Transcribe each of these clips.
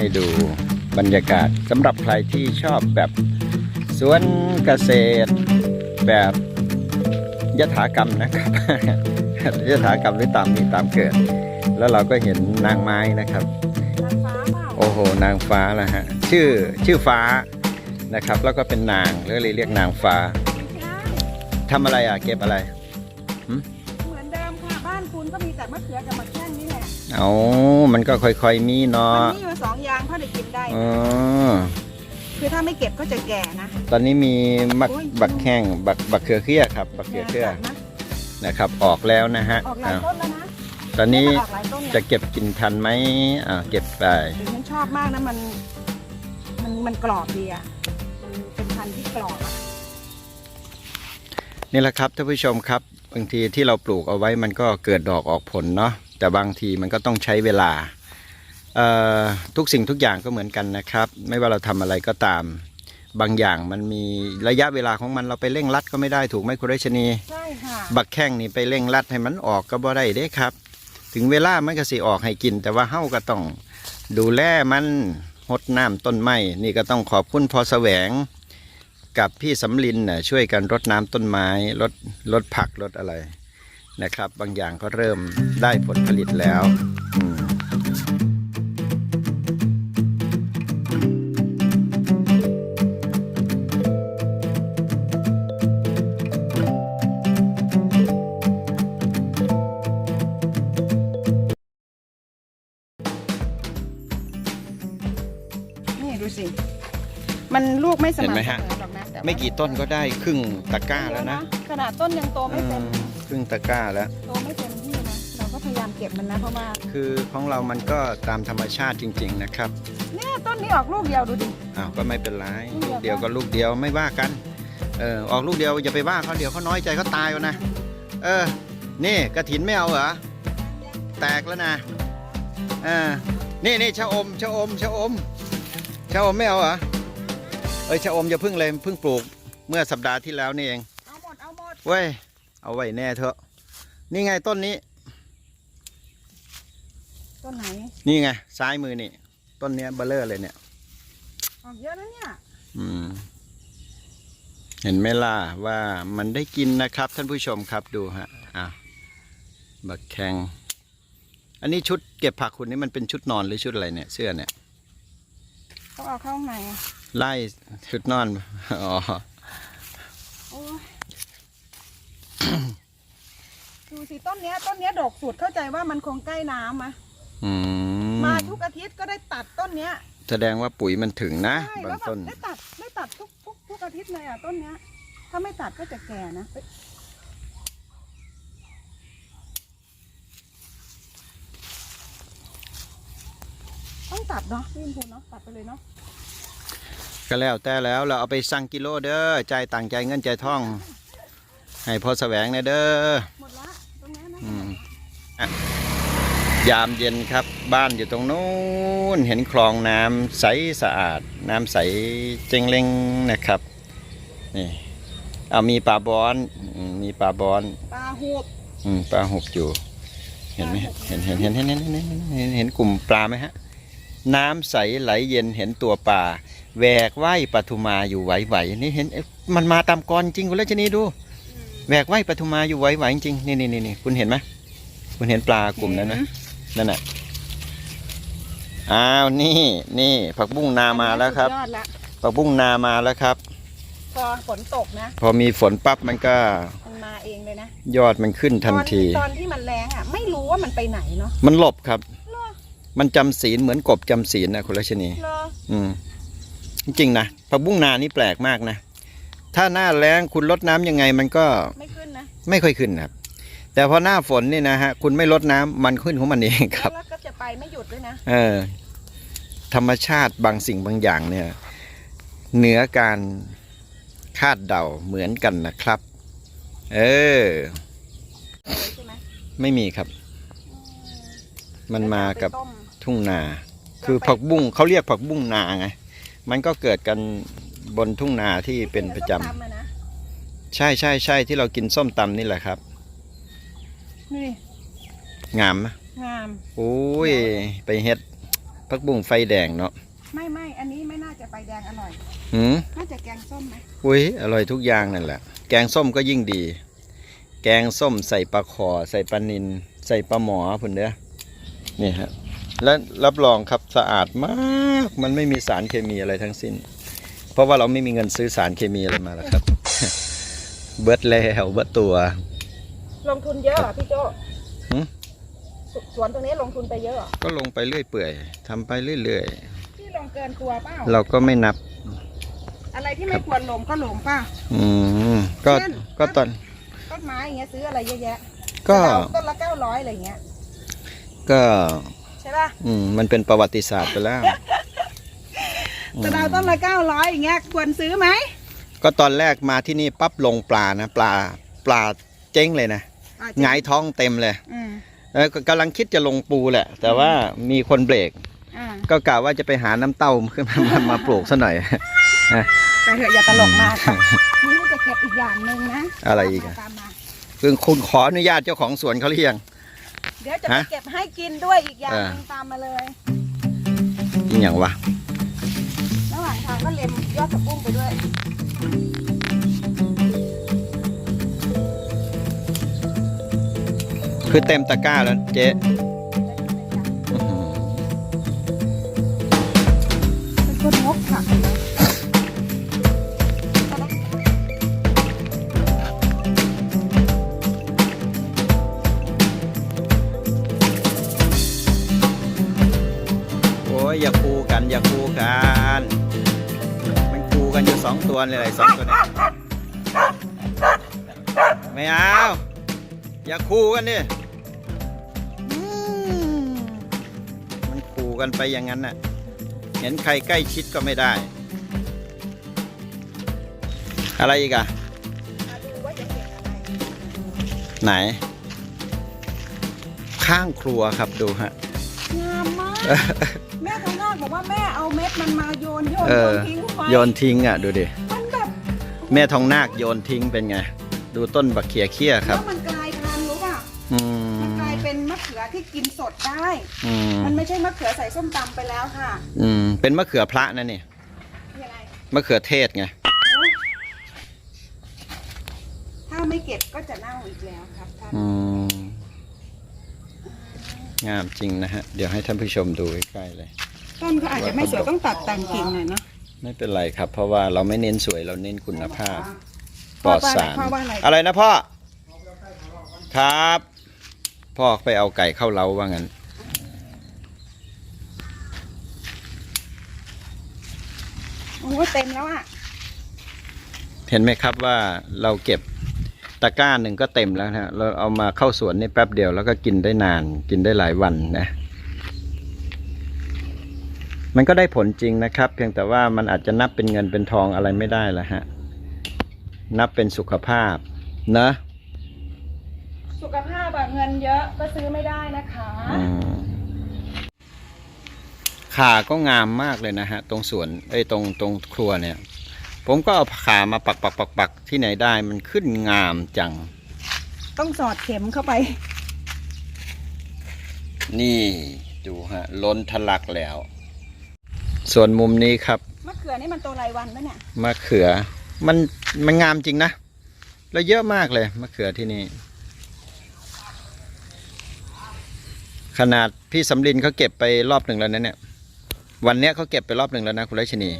ให้ดูบรรยากาศสำหรับใครที่ชอบแบบสวนเกษตรแบบยถากรรมนะครับยถากรรมหรือตามมีตามเกิด แล้วเราก็เห็นนางไม้นะครับนางฟ้าเปล่าโอ้โห นางฟ้าแล้วฮะ ชื่อชื่อฟ้านะครับ แล้วก็เป็นนางแล้วเลยเรียกนางฟ้าไม่ใช่ทำอะไรอะ เก็บอะไรเหมือนเดิมค่ะ บ้านคุณก็มีแต่มะเขือกับมะแข้งนี่แหละเอามันก็ค่อยๆมีเนาะมันมีอยู่สองอย่างพอ ได้กินได้ อ๋อ คือถ้าไม่เก็บก็จะแก่นะ ตอนนี้มีมักโอ้ย บักแข้งบักบักเขือเขี้ยครับ บักเขือเขี้ยนะนะครับ ออกแล้วนะฮะออกหลายอ้าวต้นแล้วนะตอนนี้ออกหลายต้นจะเนี่ยเก็บกินทันไหมอ่าเก็บไป ดิฉันชอบมากนะมันมันมันกรอบดีอะมันเป็นพันธุ์ที่กรอบอะนี่แหละครับท่านผู้ชมครับบางทีที่เราปลูกเอาไว้มันก็เกิดดอกออกผลเนาะแต่บางทีมันก็ต้องใช้เวลาเอ่อ ทุกสิ่งทุกอย่างก็เหมือนกันนะครับ ไม่ว่าเราทำอะไรก็ตาม บางอย่างมันมีระยะเวลาของมันเราไปเร่งรัดก็ไม่ได้ถูกไหมคุณรัชนีใช่ค่ะบักแข้งนี่ไปเร่งรัดให้มันออกก็บ่ได้เด้ครับ ถึงเวลามันก็สิออกให้กิน แต่ว่าเฮาก็ต้องดูแลมันหดน้ำต้นไม้นี่ก็ต้องขอบคุณพอแสวง กับพี่สำลินน่ะช่วยกันรดน้ำต้นไม้ลดลดผักลดอะไรนะครับ บางอย่างก็เริ่มได้ผลผลิตแล้วอืม ไม่สม่ำเสมอหรอกนะแต่ว่าไม่กี่ต้นก็ได้ครึ่งตะกร้าแล้วนะขนาดต้นยังโตไม่เต็มอืมครึ่งตะกร้าแล้ว โตไม่เต็มที่นะเราก็พยายามเก็บมันนะเพราะว่าคือของเรามันก็ตามธรรมชาติจริง ๆ นะครับเนี่ยต้นนี้ออกลูกเดียวดูดิ อ้าวก็ไม่เป็นไรลูลูกกเดีเดียยววก็ลูกเดียวไม่ว่ากัน เออออกลูกเดียวอย่าไปว่าเขาเดี๋ยวเขาน้อยใจเขาตายวะนะ เออ นี่กระถินไม่เอาเหรอ แตกแล้วนะเออนี่นี่ชะอมชะอมชะอมชะอมไม่เอาเหรอ เอ้ยชะอมอย่าเพึ่งเลยเพึ่งปลูกเมื่อสัปดาห์ที่แล้วนี่เองเอาหมดเอาหมดเว้ยเอาไว้แน่เถอะ นี่ไงต้นนี้ ต้นไหนนี่ไงซ้ายมือนี่ ต้นเนี้ยเบลเลอร์เลยเนี่ย ออกเยอะนะเนี่ยอืม เห็นไหมล่ะว่ามันได้กินนะครับ ท่านผู้ชมครับดูฮะอะบักแข็งอันนี้ชุดเก็บผักคุณนี่มันเป็นชุดนอนหรือชุดอะไรเนี่ย เสื้อเนี่ย ต้องเอาเข้าข้างใน ไล่ชุดนอน อ๋อโอ้ยดูสิต้นเนี้ยต้นเนี้ยดกสุดเข้าใจว่ามันคงใกล้น้ำอะอืมมาทุกอาทิตย์ก็ได้ตัดต้นเนี้ยแสดงว่าปุ๋ยมันถึงนะ ใช่บาแล้งวแบบต้น ได้ตัดได้ตัดทุกทุกทุกอาทิตย์เลยอะต้นเนี้ย ถ้าไม่ตัดก็จะแก่นะเอ้ยต้องตัดเนาะพี่อินพูเนาะตัดไปเลยเนาะ ก็แล้วแต่แล้วเราเอาไปสั่งกิโลเด้อใจต่างใจเงินใจท่อง ให้พอแสวงนะเด้อยามเย็นครับบ้านอยู่ตรงนู้นเห็นคลองน้ำใสสะอาด น้ำใสเจงเล้งนะครับนี่เอามีปลาบอนมีปลาบอนปลาหุบอืมปลาหุบอยู่ เห็นไหมเห็นเห็นเห็นเห็นเห็นเห็นเห็นกลุ่มปลาไหมฮะ น้ำใสไหลเย็นเห็นตัวปลาแหวกว่ายปทุมาอยู่ไหวๆนี่เห็นเอ๊ะมันมาตามกรจริงคุณรัชนีดูแหวกว่ายปทุมาอยู่ไหวๆจริงนี่นี่นี่นี่คุณเห็นไหมคุณเห็นปลากลุ่มนั้นไหมนั่นน่ะอ้าวนี่นี่ผักบุ้งนามาแล้วครับสุดยอดละผักบุ้งนามาแล้วครับ พอฝนตกนะ พอมีฝนปั๊บมันก็มันมาเองเลยนะยอดมันขึ้นทันที ตอนตอนที่มันแรงอะ ไม่รู้ว่ามันไปไหนเนาะมันหลบครับเหรอ มันจำศีลเหมือนกบจำศีลนะคุณรัชนีเหรออืม จริงๆนะผักบุ้งนานี่แปลกมากนะ ถ้าหน้าแล้งคุณลดน้ำยังไงมันก็ ไม่ขึ้นนะ ไม่ค่อยขึ้นครับ แต่พอหน้าฝนนี่นะฮะ คุณไม่ลดน้ำมันขึ้นของมันเองครับ แล้วก็จะไปไม่หยุดด้วยนะ เออ ธรรมชาติบางสิ่งบางอย่างเนี่ย เหนือการคาดเดาเหมือนกันนะครับ เออใช่ไหมไม่มีครับ มันมากับแล้วเอไปต้มทุ่งนา คือผักบุ้งเขาเรียกผักบุ้งนาไง มันก็เกิดกันบนทุ่งนาที่เป็นประจส้มตำอนะำใช่ใช่ใช่ที่เรากินส้มตำนี่แหละครับนี่งามไหมงามโอ้ยไปเฮ็ดผักบุ้งไฟแดงเนาะไม่ไม่อันนี้ไม่น่าจะไปแดงอร่อยหืมน่าจะแกงส้มไหมอุ้ยอร่อยทุกอย่างนั่นแหละ แกงส้มก็ยิ่งดี แกงส้มใส่ปลาขอใส่ปลานินใส่ปลาหมอพุ่นเด้อ นี่ฮะและรับรองครับสะอาดมากมันไม่มีสารเคมีอะไรทั้งสิ้น เพราะว่าเราไม่มีเงินซื้อสารเคมีอะไรมาแล้วครับ เบิดแล้วเบิดตัว ลงทุนเยอะเหรอพี่โจหืมสสวนตรงนี้ลงทุนไปเยอะเหรอก็ลงไปเรื่อยเปื่อยทำไปเรื่อยพี่ลงเกินตัวเปล่าๆ เราก็ไม่นับ อะไรที่ไม่ควรลงก็ลงเปล่าอืมก็เช่น ก็ตอนต้นไม้อย่างเงี้ยซื้ออะไรเยอะแยะก็สะเดาต้นละเก้าร้อยอะไรเงี้ย ก็ใช่ป่ะอืมมันเป็นประวัติศาสตร์ไปแล้วอืมสะเดาต้นละเก้าร้อยอย่างเงี้ยควรซื้อไหมก็ตอนแรกมาที่นี่ปั๊บลงปลานะปลาปลาเจ๊งเลยนะอะหงายท้องเต็มเลยอืมแล้วก็กำลังคิดจะลงปูแหละ แต่ว่ามีคนเบรก อ่าก็กะว่าจะไปหาน้ำเต้าขึ้นมามามาปลูกซะหน่อยไปเถอะอย่าตลกมากค่ะนี่จะเก็บอีกอย่างหนึ่งนะอะไรอีกอะ ตามมาคือคุณขออนุญาตเจ้าของสวนเขาหรือยัง เดี๋ยวจะไปฮะเก็บให้กินด้วยอีกอย่างเออหนึงตามมาเลยอีอย่างวะระหว่างทางก็เล็มยอดผักบุ้งไปด้วย คือเต็มตะกร้าแล้วเจ๊ อย่าคูกันอย่าคูกันมันคูกันอยู่สองตัวเลยไอ้สองตัวเนี้ไม่เอาอย่าคูกันดิมันคูกันไปอย่างนั้นน่ะเห็นใครใกล้ชิดก็ไม่ได้ อะไรอีกอะมาดูว่าจะไหน ข้างครัวครับดูฮะงามมาก บอกว่าแม่เอาเม็ดมันมาโยนโยนเอโยอนทิ้งไว้โยนทิ้งอะ ดูดิ มันแบบแม่ทองนาคโยนทิ้งเป็นไง ดูต้นบักเขียเขี้ยครับแล้วมันกลายพันธุ์รู้ป่ะอืมันกลายมเป็นมะเขือที่กินสดได้ อืมมันไม่ใช่มะเขือใส่ส้มตำไปแล้วค่ะอืมเป็นมะเขือพระนะนี่ยังไงมะเขือเทศไงถ้าไม่เก็บก็จะเน่าอีกแล้วครับท่านอืมงามจริงนะฮะ เดี๋ยวให้ท่านผู้ชมดูใกล้ๆเลย ต้นก็อาจจะไม่สวยต้องตัดแต่งกิ่งหน่อยเนาะไม่เป็นไรครับ เพราะว่าเราไม่เน้นสวยเราเน้นคุณภาพปลอดสารพ่อว่าอะไรอะไรนะพ่อครับ พ่อไปเอาไก่เข้าเล้าว่างั้นโอ้เต็มแล้วอะเห็นไหมครับว่าเราเก็บตะกร้าหนึ่งก็เต็มแล้วนะฮะเราเอามาเข้าสวนในแป๊บเดียวแล้วก็กินได้นาน กินได้หลายวันนะ มันก็ได้ผลจริงนะครับ เพียงแต่ว่ามันอาจจะนับเป็นเงินเป็นทองอะไรไม่ได้ละฮะ นับเป็นสุขภาพนะสุขภาพอะเงินเยอะก็ซื้อไม่ได้นะคะอืมขาก็งามมากเลยนะฮะ ตรงสวนไอ้ยตรงตรงครัวเนี่ย ผมก็เอาขามาปักปักปักปักที่ไหนได้มันขึ้นงามจัง ต้องสอดเข็มเข้าไป นี่ ดูฮะ ล้นทะลักแล้ว ส่วนมุมนี้ครับมะเขือนี่มันโตรายวันปะเนี่ยมะเขือ มันมันงามจริงนะ แล้วเยอะมากเลยมะเขือที่นี่ ขนาดพี่สำลินเขาเก็บไปรอบหนึ่งแล้วนะเนี่ย วันเนี้ยเขาเก็บไปรอบหนึ่งแล้วนะคุณรัชนี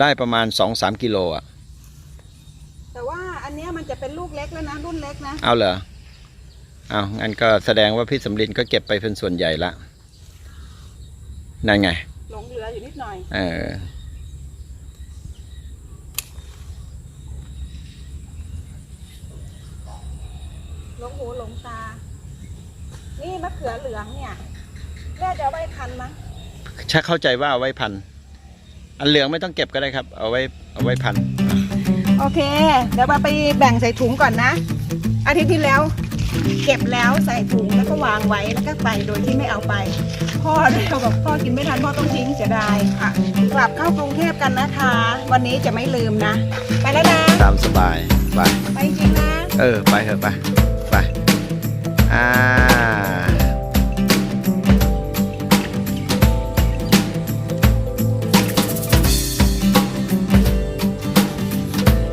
ได้ประมาณสองสามกิโลอะ แต่ว่าอันเนี้ยมันจะเป็นลูกเล็กแล้วนะรุ่นเล็กนะเอาเหรอ เอางั้นก็แสดงว่าพี่สำลินก็เก็บไปเป็นส่วนใหญ่ละ นั่นไงห ลงเหลืออยู่นิดหน่อย เออ หลงหูหลงตา นี่มะเขือเหลืองเนี่ยแม่จะเอาไว้คันมั้งชักเข้าใจว่าเอาไว้พัน อันเหลืองไม่ต้องเก็บก็ได้ครับ เอาไว้เอาไว้พัน โอเค เดี๋ยวมาไปแบ่งใส่ถุงก่อนนะ อาทิตย์ที่แล้ว เก็บแล้วใส่ถุงแล้วก็วางไว้แล้วก็ไปโดยที่ไม่เอาไป พ่อด้วยเขาบอกพ่อกินไม่ทันพ่อต้องทิ้งเสียดายอะ กลับเข้ากรุงเทพกันนะคะ วันนี้จะไม่ลืมนะ ไปแล้วนะ ตามสบายไปไปจริงนะ เออ ไปเถอะไป ไป อ่า